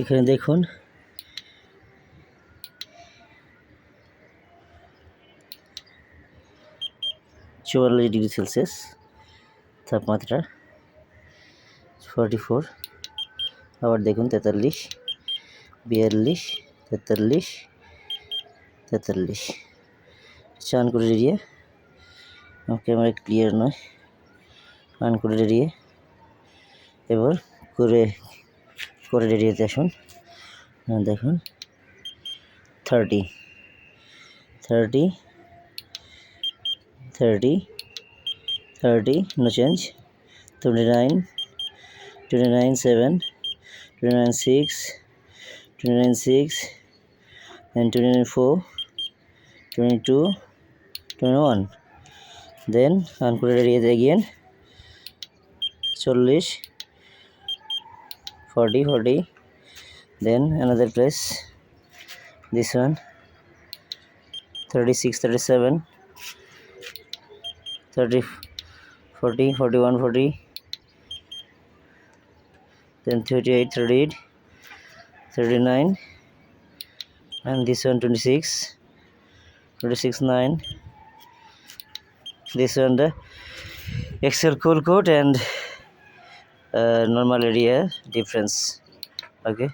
এখানে দেখুন। চুয়াল্লিশ ডিগ্রি সেলসিয়াস তাপমাত্রা ফর্টি ফোর আবার দেখুন তেতাল্লিশ, বিয়াল্লিশ, তেতাল্লিশ তেতাল্লিশ। চান করে এরিয়া ক্যামেরা ক্লিয়ার নয়। অন করে এরিয়ে এবার করে করে রেডিওতে আসুন। দেখুন। Thirty thirty thirty thirty no change twenty nine twenty nine seven twenty nine six twenty nine six then twenty nine four twenty two twenty one then আনকুলেটেড এগিয়ে চল্লিশ for d for d then another place. This one. 36 37 30 40 41 40 then 38 38 39 and this one 26 26 9 this one the excel cool code and uh, normal area difference. Okay.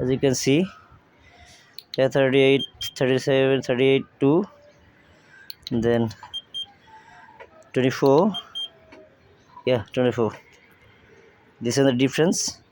As you can see yeah 38 37 38 2 then 24 yeah 24 this is the difference